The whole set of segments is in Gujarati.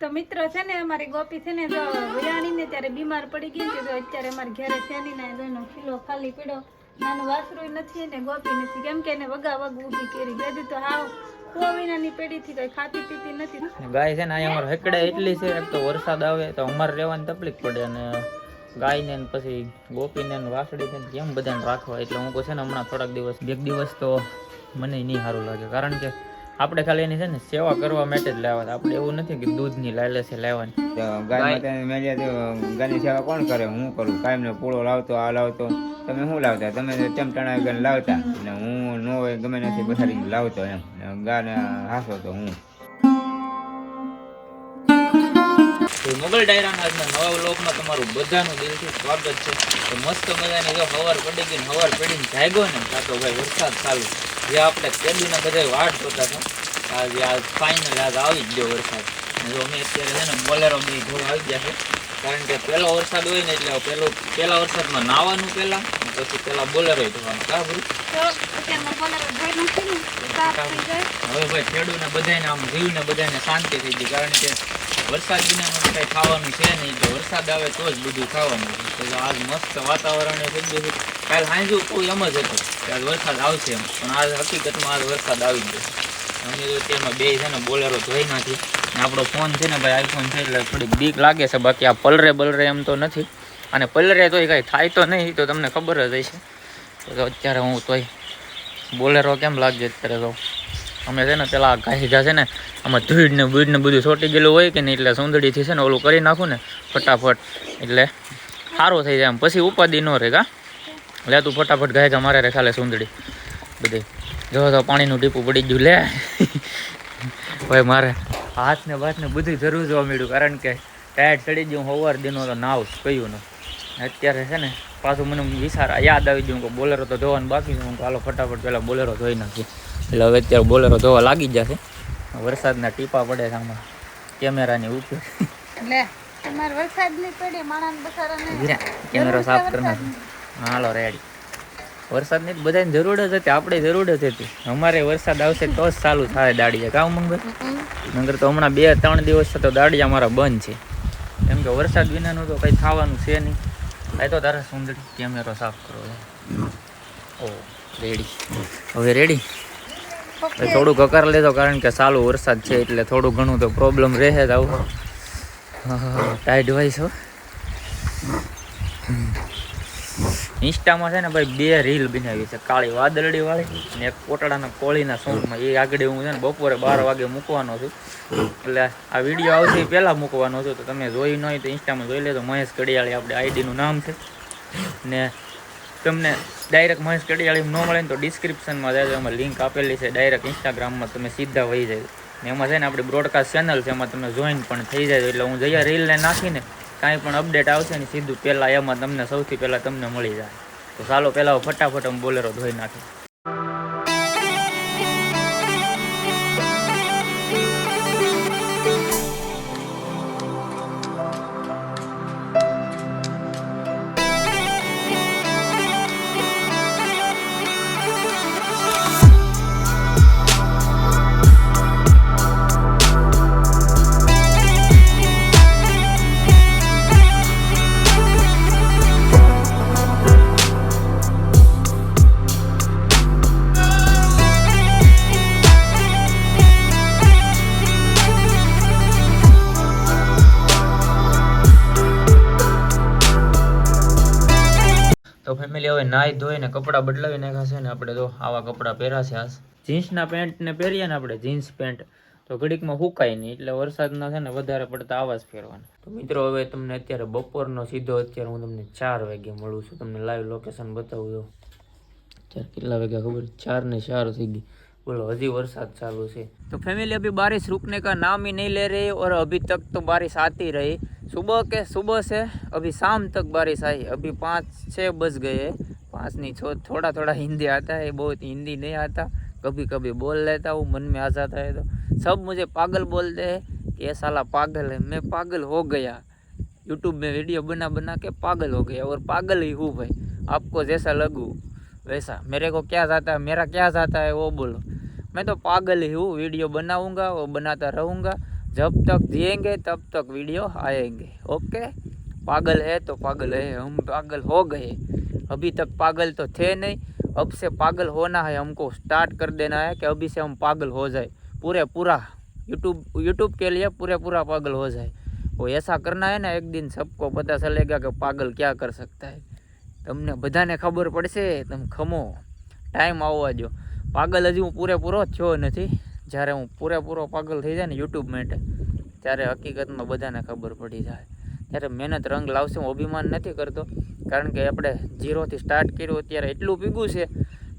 તો મિત્રો છે ને, અમારી ગોપી છે ને, જો વિયાણી ને ત્યારે બીમાર પડી ગઈ હતી તો અત્યારે અમારે ઘરે શેની ના એનો ખીલો ખાલી પીડો. નાનું વાસરું નથી ને ગોપી નથી. કેમ કે એને વગા વગ ઊભી કરી. બેદી તો હાવ કોવિનાની પેઢીથી કઈ ખાતી પીતી નથી. ગાય છે ને, અહીંયા અમારે હેકડે એટલી છે, એક તો વરસાદ આવે તો અમારે રહેવાની તકલીફ પડે અને ગાયને ને પછી ગોપીને ને વાસળી છે ને, કેમ બધાને રાખવા? એટલે હું કહું છે ને, હમણાં થોડાક દિવસ, બે દિવસ તો મને નહીં લાગે. કારણ કે આપણે ખાલી એની છે ને સેવા કરવા માટે જ લાવવા આપણે એવું નથી કે દૂધની લાલે છે લાવવાની ગાયની મેળ્યા ગાયની સેવા કોણ કરે? હું કરું? કાયમ ને પૂળો લાવતો આ લાવતો. તમે શું લાવતા? તમે તેમ ટણા ગાને લાવતા. અને હું નો હોય ગમે નથી પથારી લાવતો એમ. ને ગાને હાસો તો હું. તો મોગલ ડાયરાના આજના નવા વ્લોગમાં તમારું બધાનું દિલથી સ્વાગત છે. તો મસ્ત મજાની જો હવાર પડી ગઈ ને હવાર પડીને જાગ્યો ને કાતો તો ભાઈ વરસાદ ચાલુ. જે આપણે કેદુના બધા વાટ જોતા હતા આજે આ ફાઇનલ આજ આવી જ ગયો વરસાદ. જો અમે અત્યારે છે ને બોલેરો બી ઘોડ આવી ગયા છે કારણ કે પહેલો વરસાદ હોય ને એટલે પેલો પહેલા વરસાદમાં નાવાનું પહેલા પછી પહેલા બોલેરો ધોવાનું કા હવે ભાઈ ખેડૂને બધાને આમ જીવને બધાને શાંતિ થઈ ગઈ કારણ કે વરસાદ વિનાનું કાંઈ ખાવાનું છે નહીં જો વરસાદ આવે તો જ બધું ખાવાનું. છે આજ મસ્ત વાતાવરણ એ થઈ ગયું કાલ સાંજુ કોઈ એમ જ હતું કે આજ વરસાદ આવશે એમ. પણ આજ હકીકતમાં આજ વરસાદ આવી ગયો. અમે તો તેમાં બે છે ને બોલેરો જોઈ નથી અને આપણો ફોન છે ને ભાઈ આઈફોન છે એટલે થોડીક બીક લાગે છે. બાકી આ પલરે બલરે એમ તો નથી. અને પલરે તોય કાંઈ થાય તો નહીં, તો તમને ખબર જ હશે. તો અત્યારે હું તોય બોલેરો કેમ લાગશે અત્યારે તો? અમે છે ને પેલા ઘાસીધા છે ને, આમાં ધૂળ ને બીડ ને બધું છોટી ગયેલું હોય કે નહીં એટલે સુંદડીથી છે ને ઓલું કરી નાખું ને ફટાફટ. એટલે સારું થઈ જાય એમ. પછી ઉપાધિ ન રહે કા? લે તું ફટાફટ ગાય કે મારે રે ખાલે સુંદડી. બધી. જો તો પાણીનું ટીપું પડી ગયું લે. ભાઈ મારે હાથ ને બાથ ને બધું જરૂર જોવા મળ્યું કારણ કે ટાયર ચડી ગયું હોવાર દિનો તો નાવ કયું ને. અત્યારે છે ને પાછું મને વિચાર યાદ આવી ગયું કે બોલેરો તો ધોવાનું બાકી છે. હું હાલો ફટાફટ પહેલાં બોલેરો ધોઈ નાખીએ. એટલે હવે અત્યારે બોલેરો ધોવા લાગી જશે વરસાદના ટીપા પડે છે આમાં. કેમેરાની ઉપર. એટલે તમારે વરસાદ નહીં પડે માણસ બસારા કેમેરો સાફ કરી નાખો હાલો રેડી વરસાદની બધાને જરૂર જ હતી આપણે જરૂર જ હતી. અમારે વરસાદ આવશે તો જ ચાલુ થાય દાડિયા. કામ મંગર નગર તો હમણાં બે ત્રણ દિવસ તો દાડિયા મારા બંધ છે. કેમ કે વરસાદ વિનાનું તો કંઈ થવાનું છે નહીં. આ તો તારા સુંદરી કેમેરો સાફ કરો. ઓ રેડી હવે રેડી થોડું કકાર લેતો કારણ કે ચાલુ વરસાદ છે એટલે થોડું ઘણું તો પ્રોબ્લેમ રહે જ આવું. ટાઈટ હોય છો ઇન્સ્ટામાં છે ને ભાઈ, બે રીલ બનાવી છે. કાળી વાદળડી વાળી અને એક કોટડાના કોળીના સોંગમાં. એ આગળ હું છે ને બપોરે બાર વાગે મૂકવાનો છું. એટલે આ વીડિયો આવશે પહેલાં મૂકવાનો છું. તો તમે જોઈ ન હોય તો ઇન્સ્ટામાં જોઈ લેજો. મહેશ કડિયાળી આપણે આઈડીનું નામ છે. ને તમને ડાયરેક્ટ મહેશ કડિયાળી ન મળે ને તો ડિસ્ક્રિપ્શનમાં જાય એમાં લિંક આપેલી છે. ડાયરેક્ટ ઇન્સ્ટાગ્રામમાં તમે સીધા વહી જાય ને એમાં છે ને આપણી બ્રોડકાસ્ટ ચેનલ છે, એમાં તમે જોઈન પણ થઈ જાય એટલે હું જઈએ રીલને નાખીને કાંઈ પણ અપડેટ આવશે ને સીધું પહેલાં એમાં તમને સૌથી પહેલાં તમને મળી જાય. તો ચાલો પહેલાં ફટાફટ અમે બોલેરો ધોઈ નાખી. નાહી ધોઈને કપડાં બદલાવી નાખ્યા ને આપણે તો આવા કપડાં પહેર્યા છે આજ. જીન્સના પેન્ટ ને પહેરીએ ને આપણે, જીન્સ પેન્ટ તો ઘડીકમાં સુકાય નહીં, એટલે વરસાદના છે ને વધારે પડતા આવા જ પહેરવાના. તો મિત્રો, હવે તમને અત્યારે બપોરનો સીધો, અત્યારે હું તમને ચાર વાગે મળું છું. તમને લાઈવ લોકેશન બતાવું છું. અત્યારે કેટલા વાગ્યા ખબર? ચાર ને ચાર થઈ ગઈ. बोलो हजी बरसात चालू से तो फैमिली अभी बारिश रुकने का नाम ही नहीं ले रही और अभी तक तो बारिश आती रही सुबह के सुबह से अभी शाम तक बारिश आई अभी पाँच छः बज गए पाँच नहीं छो थोड़ा थोड़ा हिंदी आता है बहुत हिंदी नहीं आता कभी कभी बोल लेता हूँ मन में आ जाता है तो सब मुझे पागल बोलते हैं कि ये साला पागल है मैं पागल हो गया यूट्यूब में वीडियो बना बना के पागल हो गया और पागल ही हूँ भाई आपको जैसा लगूँ वैसा मेरे को क्या जाता है मेरा क्या जाता है वो बोलो मैं तो पागल ही हूँ वीडियो बनाऊंगा वो बनाता रहूंगा जब तक जिएंगे तब तक वीडियो आएंगे ओके पागल है तो पागल है हम पागल हो गए अभी तक पागल तो थे नहीं अब से पागल होना है हमको स्टार्ट कर देना है कि अभी से हम पागल हो जाए पूरे पूरा यूट्यूब यूट्यूब के लिए पूरे पूरा पागल हो जाए वो ऐसा करना है ना एक दिन सबको पता चलेगा कि पागल क्या कर सकता है તમને બધાને ખબર પડશે તમે ખમો ટાઈમ આવવા જો પાગલ હજી હું પૂરેપૂરો થયો નથી. જ્યારે હું પૂરેપૂરો પાગલ થઈ જાય ને યુટ્યુબ માટે, ત્યારે હકીકતમાં બધાને ખબર પડી જાય. ત્યારે મહેનત રંગ લાવશે હું અભિમાન નથી કરતો. કારણ કે આપણે ઝીરોથી સ્ટાર્ટ કર્યું, અત્યારે એટલું પીગું છે,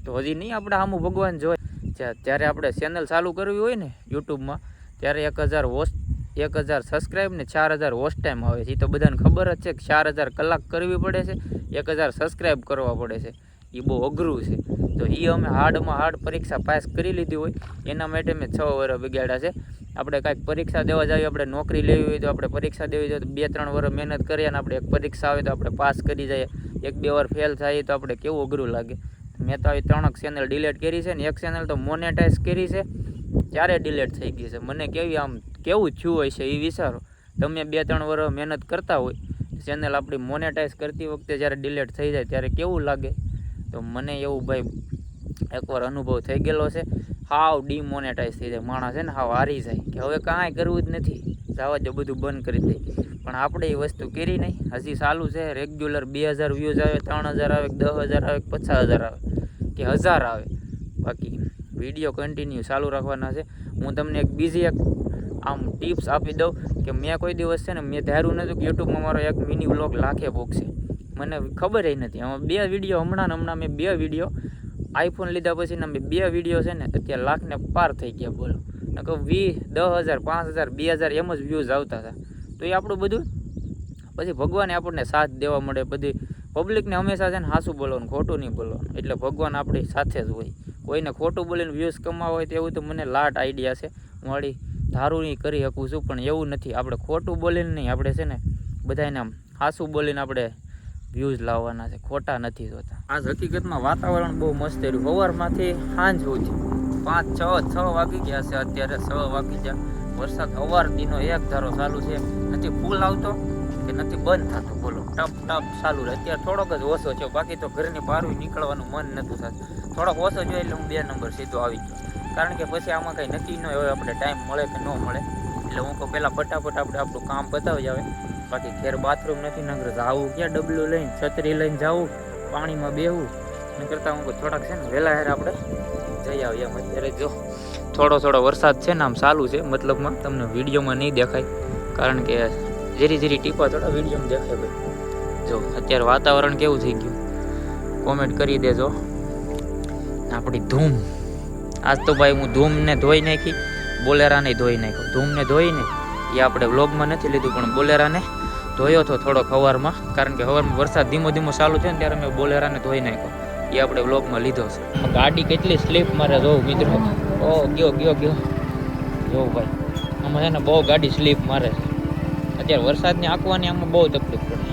તો હજી નહીં આપણે આમું ભગવાન જોઈ જ્યા- જ્યારે આપણે ચેનલ ચાલુ કરવી હોય ને યુટ્યુબમાં, ત્યારે એક હજાર વોસ્ટ એક હજાર સબસ્ક્રાઈબ ને ચાર હજાર વોચ ટાઈમ આવે છે. એ તો બધાને ખબર જ છે કે ચાર હજાર કલાક કરવી પડે છે, એક હજાર સબસ્ક્રાઈબ કરવા પડે છે. એ બહુ અઘરું છે. તો એ અમે હાર્ડમાં હાર્ડ પરીક્ષા પાસ કરી લીધી હોય. એના માટે મેં છ વર્ષ બગાડ્યા છે. આપણે કાંઈક પરીક્ષા દેવા જઈએ, આપણે નોકરી લેવી હોય તો આપણે પરીક્ષા દેવી જોઈએ તો બે ત્રણ વર્ષ મહેનત કરીએ અને આપણે એક પરીક્ષા આવે તો આપણે પાસ કરી જઈએ. એક બે વાર ફેલ થાય તો આપણે કેવું અઘરું લાગે. મેં તો આવી ત્રણક ચેનલ ડિલેટ કરી છે ને એક ચેનલ તો મોનેટાઈઝ કરી છે. ત્યારે ડિલેટ થઈ ગઈ છે? મને કેવી આમ કેવું થયું હોય છે એ વિચારો. તમે બે ત્રણ વર્ષ મહેનત કરતા હોય. ચેનલ આપણી મોનેટાઈઝ કરતી વખતે જ્યારે ડિલેટ થઈ જાય ત્યારે કેવું લાગે? તો મને એવું ભાઈ એકવાર અનુભવ થઈ ગયેલો છે. હાવ ડીમોનેટાઈઝ થઈ જાય. માણસ છે ને હાવ હારી જાય. કે હવે કાંઈ કરવું જ નથી. જવા જો બધું બંધ કરી દે. પણ આપણે એ વસ્તુ કરી નહીં. હજી ચાલુ છે. રેગ્યુલર બે હજાર વ્યૂઝ આવે, ત્રણ હજાર આવે, દસ હજાર આવે, પચાસ હજાર આવે. કે હજાર આવે. બાકી વીડિયો કન્ટિન્યુ ચાલુ રાખવાના છે. હું તમને એક બીજી એક આમ ટિપ્સ આપી દઉં કે મેં કોઈ દિવસ છે ને મેં ધાર્યું નહોતું કે યુટ્યુબમાં મારો એક મિની વ્લોગ લાખે પોગશે. મને ખબર નથી. આમાં બે વીડિયો હમણાં હમણાં મેં બે વીડિયો આઈફોન લીધા પછી મેં બે વીડિયો છે ને, અત્યારે લાખને પાર થઈ ગયા બોલો. નકર વીસ, દસ હજાર, પાંચ હજાર, બે હજાર એમ જ વ્યૂઝ આવતા હતા. તો એ આપણું બધું? પછી ભગવાને આપણને સાથ દેવા મળે. બધી પબ્લિકને હંમેશા છે ને સાચું બોલવાનું, ખોટું નહીં બોલવાનું. એટલે ભગવાન આપણી સાથે જ હોય. કોઈને ખોટું બોલીને વ્યૂઝ કમાવા હોય તેવું તો મને લાટ આઈડિયા છે. હું વળી ધારું નહીં કરી શકું છું, પણ એવું નથી. આપણે ખોટું બોલીને નહીં આપણે છે ને બધાને આમ સાચું બોલીને આપણે વ્યૂઝ લાવવાના છે. ખોટા નથી જોતા. આજ હકીકતમાં વાતાવરણ બહુ મસ્ત રહ્યું. સવારમાંથી સાંજ સુધી પાંચ, છ છ વાગી ગયા છે. અત્યારે છ વાગી ગયા. વરસાદ સવારથીનો એક ધારો ચાલુ છે. નથી ફૂલ આવતો કે નથી બંધ થતો? બોલો. ટપ ટપ ચાલુ રહે. અત્યારે થોડોક જ ઓછો છે. બાકી તો ઘરની બહાર નીકળવાનું મન નતું થતું. થોડોક ઓછો જોઈએ એટલે હું બે નંબર સીધો આવી ગયો. કારણ કે પછી આમાં કંઈ નક્કી ન હોય. આપણે ટાઈમ મળે કે ન મળે? એટલે હું કહું, પહેલાં ફટાફટ આપણે આપણું કામ બતાવી આવે. બાકી ઘેર બાથરૂમ નથી નગર જાવું. ક્યાં ડબલું લઈને, છત્રી લઈને જાવું, પાણીમાં બેહવું ને કરતાં હું થોડાક છે ને, વહેલા હેર આપણે જઈ આવીએ એમ. અત્યારે જો થોડો થોડો વરસાદ છે ને, આમ ચાલુ છે મતલબમાં. તમને વિડીયોમાં નહીં દેખાય, કારણ કે ઝીરી ઝીરી ટીપા થોડા વિડીયોમાં દેખાય ભાઈ. જો, અત્યારે વાતાવરણ કેવું થઈ ગયું? કોમેન્ટ કરી દેજો. આપણી ધૂમ. આજ તો ભાઈ હું ધૂમને ધોઈ નાખી, બોલેરાને ધોઈ નાખ્યો. ધૂમને ધોઈને એ આપણે વ્લોગમાં નથી લીધું, પણ બોલેરાને ધોયો હતો થોડો સવારમાં કારણ કે સવારમાં વરસાદ ધીમો ધીમો ચાલુ થયો ને ત્યારે મેં બોલેરાને ધોઈ નાખ્યો. એ આપણે બ્લોકમાં લીધો છે. ગાડી કેટલી સ્લીપ મારે જોઉં મિત્રો. ઓ ગયો ગયો ગયો. જોઉં ભાઈ આમાં છે ને બહુ ગાડી સ્લીપ મારે છે. અત્યારે વરસાદની આંકવાની આમાં બહુ તકલીફ પડે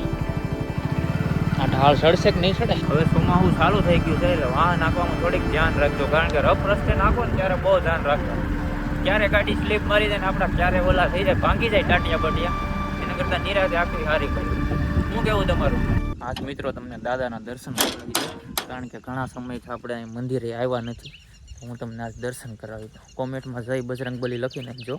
આ ઢાળ ચડશે કે નહીં સડે? હવે ચોમાસું ચાલુ થઈ ગયું છે એટલે વાહન નાખવામાં થોડીક ધ્યાન રાખજો કારણ કે રફ રસ્તે નાખો ને ત્યારે બહુ ધ્યાન રાખજો ક્યારે ગાડી સ્લીપ મારી જાય ને આપણા ક્યારે ઓલા થઈ જાય ભાંગી જાય ટાટિયા બટિયા એના કરતાં નિરાતે આખી હારી કરી શું કેવું તમારું? આજ મિત્રો તમને દાદાના દર્શન કરાવી કારણ કે ઘણા સમયથી આપણે અહીં મંદિરે આવ્યા નથી. હું તમને આજ દર્શન કરાવી દઉં. કોમેન્ટમાં જય બજરંગ બલી લખી નાખજો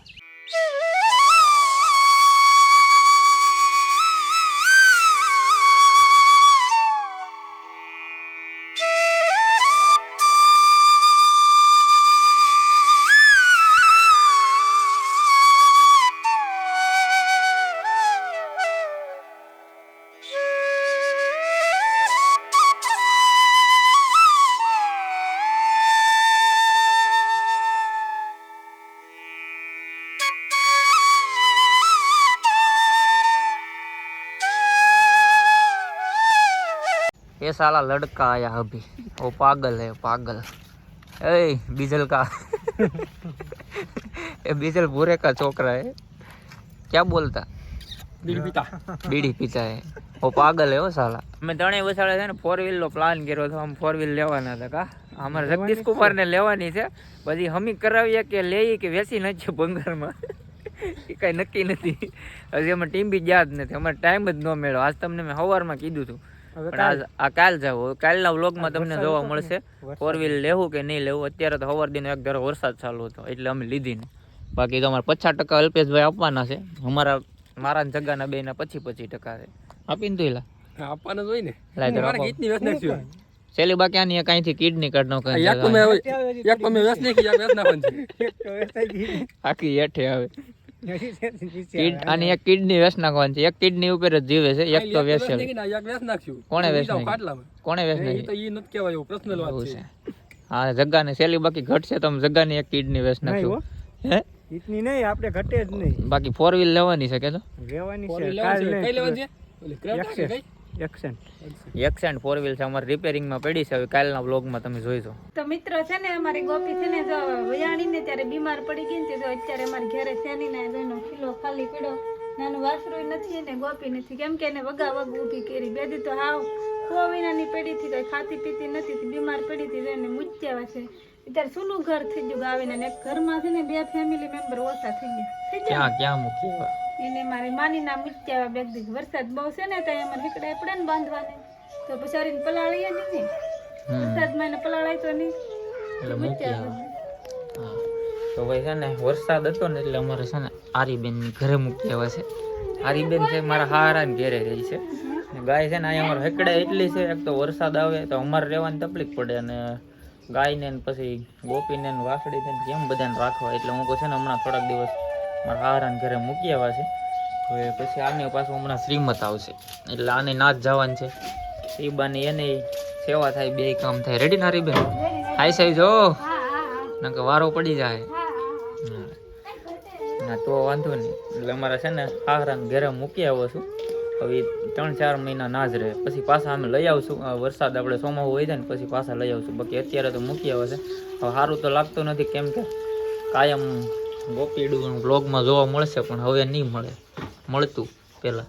ये साला लड़का आया अभी वो पागल है पागल ए डीजल का ये डीजल भूरे का छोकरा है क्या बोलता બીડી પીતા હે ઓ પાગલ હે ઓ સાલા અમે ત્રણેય વસાડે છે ને ફોર વ્હીલ નો પ્લાન કર્યો હતો અમે ફોર વ્હીલ લેવાના હતા કા અમારે જગદીશ કુમાર ને લેવાની છે પછી હમી કરાવીએ કે લઈએ કે વેચી નાખીએ ભંગારમાં એ કાંઈ નક્કી નથી હજી અમે ટીમ બી ગયા જ નથી અમારે ટાઈમ જ ન મેળો આજ તમને મેં સવારમાં કીધું હતું પણ આ કાલ જાવ. કાલના વ્લોગમાં તમને જોવા મળશે. ફોર વ્હીલ લેવું કે નહીં લેવું? અત્યારે તો સવાર દિન એક ધારો વરસાદ ચાલુ હતો. એટલે અમે લીધી ને બાકી તો અમારે પચાસ ટકા અલ્પેશભાઈ આપવાના છે. અમારા મારા જગ્યાના જગાના બે ના પચી પચી ટકા છે. આપીને તું એલા. આપવાના હોય ને. લાય સેલી બાકી આની અહીંથી કિડની કાઢ નાખો એક તો મેં એક તો મેં વેસ નાખી એક વેસ નાખવાનું છે આખી હેઠે આવે. કિડ આની એક કિડની વેસ નાખવાની છે. એક કિડની ઉપર જ જીવે છે. એક તો વેસ કોણે વેસ કોણે વેસ નાખી તો ઈ નથી કહેવાય પર્સનલ વાત છે. છે. હા જગ્ગાને સેલી બાકી ઘટશે તો જગ્ગાની એક કિડની વેસ નાખશું હે. ઇતની નહીં આપણે ઘટે જ નહીં. બાકી ફોર વ્હીલ લેવાની છે કે તો? રહેવાની ફોર છે. વ્હીલ કાલ લેવાની છે. કઈ લેવાની છે? ઓલી ક્રેટા કે કઈ? એક્શન એક્સેન્ટ ફોર વ્હીલ છે. અમારે રિપેરિંગમાં પડી છે. હવે કાલના બ્લોગમાં તમે જોઈજો તો મિત્રો છે ને અમારી ગોપી છે ને જો વયાણી ને ત્યારે બીમાર પડી ગઈ ને તો અત્યારે અમારે ઘરે છે ના એનો કિલો ખાલી પીડો. નાનું વાસરું નથી ને ગોપી નથી. કેમ કે એને વગા વગ ઊભી કરી. બે દી તો હાવ સો મહિનાની પડી હતી કઈ ખાતી પીતી નથી બીમાર પડી હતી એને મૂચ્યા છે. અત્યારે સુનું ઘર થઈ ગયું આવીને એક ઘરમાં છે ને બે ફેમિલી મેમ્બર ઓછા થઈ ગયા. ક્યાં ક્યાં મૂકી? એને મારી માની ના મૂચ્યા બે દિવસ વરસાદ બહુ છે ને ત્યાં અમારે હેકડા પડે ને બાંધવાને. તો પછી હરીને પલાળીએ જ નહીં વરસાદમાં એને પલાળાય તો નહીં. એટલે મૂકી હા. તો ભાઈ છે ને વરસાદ હતો ને એટલે અમારે છે ને આરીબેન ઘરે મૂકી આવ્યા છે. આરીબેન છે મારા હારા ઘેરે રહી છે. ગાય છે ને અહીંયા અમારે હેકડા એટલી છે એક તો વરસાદ આવે તો અમારે રહેવાની તકલીફ પડે અને ગાયને ને પછી ગોપીને ને વાસળી ને કેમ બધાને રાખવા. એટલે હું કહું છે ને હમણાં થોડાક દિવસ મારા હારાને ઘરે મૂકી આવ્યા છે. હવે પછી આને પાછું હમણાં શ્રીમત આવશે. એટલે આને જ જવાનું છે. શ્રીબાને બાને એને સેવા થાય બે કામ થાય. રેડી ના રીબેન હાઈ સાઈ જો નકર વારો પડી જાય. ના તો વાંધો નહીં. એટલે અમારે છે ને હાહરાને ઘરે મૂકી આવ્યો છું. હવે ત્રણ ચાર મહિના ના જ રહે. પછી પાછા અમે લઈ આવશું. વરસાદ આપણે સોમાવું હોય જાય ને પછી પાછા લઈ આવશું. બાકી અત્યારે તો મૂકી આવે છે. હવે સારું તો લાગતું નથી કેમ કે કાયમ ગોપીડું બ્લોગમાં જોવા મળશે, પણ હવે નહીં મળે. મળતું પહેલાં.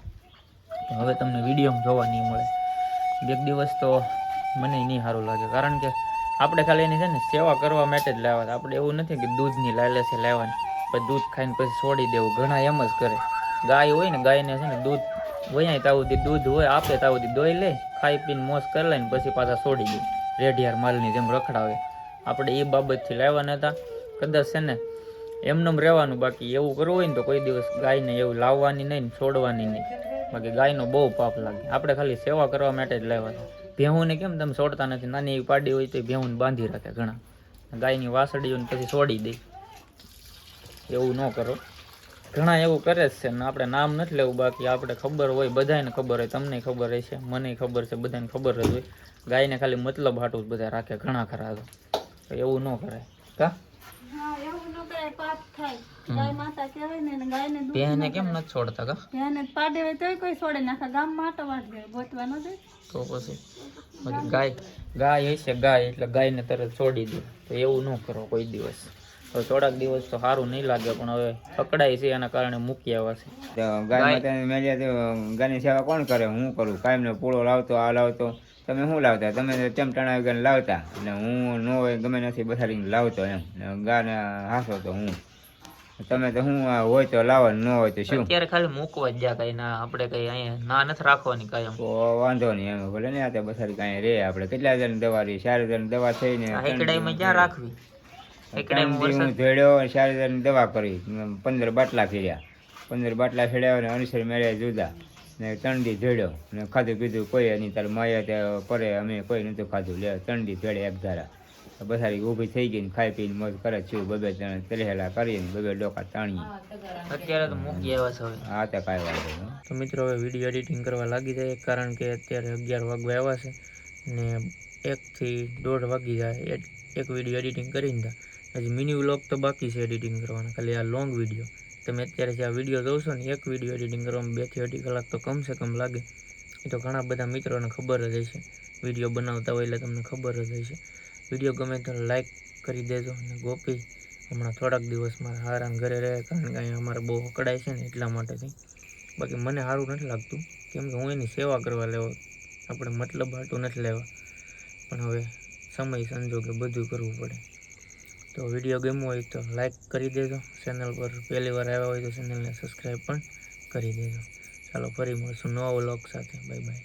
હવે તમને વિડીયોમાં જોવા નહીં મળે. બે દિવસ તો મને નહીં સારું લાગે. કારણ કે આપણે ખાલી એની છે ને સેવા કરવા માટે જ લાવ્યા આપણે એવું નથી કે દૂધની લાલસે લાવવાની. પછી દૂધ ખાઈને પછી છોડી દેવું. ઘણા એમ જ કરે. ગાય હોય ને, ગાયને છે ને દૂધ વયાય તાવથી દૂધ હોય, આપે તાવથી દોઈ લે, ખાઈ પીને મોસ કરી લે પછી પાછા છોડી દે. રેઢિયાર માલની જેમ રખડાવે. આપણે એ બાબતથી લાવવાના હતા કદાચ છે ને એમનેમ રહેવાનું, બાકી એવું કરવું હોય ને તો કોઈ દિવસ ગાયને એવું લાવવાની નહીં ને છોડવાની નહીં. બાકી ગાયનો બહુ પાપ લાગે. આપણે ખાલી સેવા કરવા માટે જ હતા ભેહુંને કેમ તમે છોડતા નથી. નાની એવી પાડી હોય તો ભેહુંને બાંધી રાખે ઘણા. ગાયની વાસળીઓને પછી છોડી દે. એવું ન કરો. ઘણા એવું કરે જ છે ને આપણે નામ નથી લેવું, બાકી આપણે ખબર હોય બધાને ખબર હોય, તમને ખબર હશે, મને ખબર છે, બધાને ખબર જ હોય. ગાયને ખાલી મતલબ હાટું જ બધા રાખે ઘણા ખરા તો એવું ન કરાય. કા હા એવું ન કરાય પાપ થાય ગાય માતા કહેવાય ને અને ગાયને દૂધ ભેહને કેમ નથી છોડતા કા? એને પાડે હોય તોય કોઈ છોડે નાખા ગામમાં આટો વાટ ગયો ગોતવાનો છે તો પછી પછી ગાય ગાય હશે ગાય એટલે ગાયને તરત છોડી દે. તો એવું ન કરો કોઈ દિવસ. થોડાક દિવસ તો સારું નહીં લાગે પણ હવે પકડાય છે એના કારણે મૂકી આવ્યા છે. ગાય માતાને મેલ્યા ગાયની સેવા કોણ કરે? હું કરું? કાયમનો પૂળો લાવતો આ લાવતો. તમે શું લાવતા? તમે તેમ ટણા વગર લાવતા. અને હું ન હોય ગમે નથી બસાડીને લાવતો એમ. ને ગાને હાસો તો હું. તમે તો હું હોય તો લાવો ન હોય તો શું? અત્યારે ખાલી મૂકવા જ જ્યાં કઈ ના આપણે કઈ અહીંયા ના નથી રાખવાની કાયમ. તો વાંધો નહીં એમ ભલે ને આ તો કાંઈ રે આપણે કેટલા હજારની દવા રહી ચાર હજારની દવા થઈને આ હેકડાઈમાં ક્યાં રાખવી? હેકડાઈમાં ત્રણ હું ધોડ્યો ચાર હજારની દવા કરી પંદર બાટલા ફેર્યા. પંદર બાટલા ફેર્યા અને અનુસર મેળ્યા જુદા. ને ચંડી ધોડ્યો ને ખાધું પીધું કોઈ નહીં તારે માયા તે પરે અમે કોઈ નહોતું ખાધું. લે ચંડી ધોડે એક ધારા. બસારી ઊભી થઈ ગઈ ને ખાઈ પીને મોજ કરે છું બબે જણ તરેલા કરીને બબે ડોકા તાણીએ. અત્યારે તો મૂકી આવ્યા છે હા તો કાંઈ વાંધો નહીં. તો મિત્રો હવે વીડિયો એડિટિંગ કરવા લાગી જાય કારણ કે અત્યારે અગિયાર વાગવા આવ્યા છે ને એકથી દોઢ વાગી જાય. એક વીડિયો એડિટિંગ કરીને દા. હજી મિની વ્લોગ તો બાકી છે એડિટિંગ કરવાના. ખાલી આ લોંગ વીડિયો તમે અત્યારે જે આ વીડિયો જોશો ને એક વીડિયો એડિટિંગ કરવામાં બેથી અઢી કલાક તો કમસે કમ લાગે. એ તો ઘણા બધા મિત્રોને ખબર જ હશે. વીડિયો બનાવતા હોય એટલે તમને ખબર જ હશે. વીડિયો ગમે તો લાઈક કરી દેજો અને ગોપી હમણાં થોડાક દિવસ મારા હારાન ઘરે રહે કારણ કે અહીંયા અમારે બહુ હકડાય છે ને એટલા માટેથી. બાકી મને સારું નથી લાગતું. કેમ કે હું એની સેવા કરવા લેવો. આપણે મતલબ હાટું નથી લેવા. પણ હવે સમય સંજોગે બધું કરવું પડે. તો વીડિયો ગમ્યો હોય તો લાઈક કરી દેજો. ચેનલ પર પહેલી વાર આવ્યા હોય તો ચેનલને સબસ્ક્રાઈબ પણ કરી દેજો. ચાલો ફરી મળશું નવા વ્લોગ સાથે. Bye bye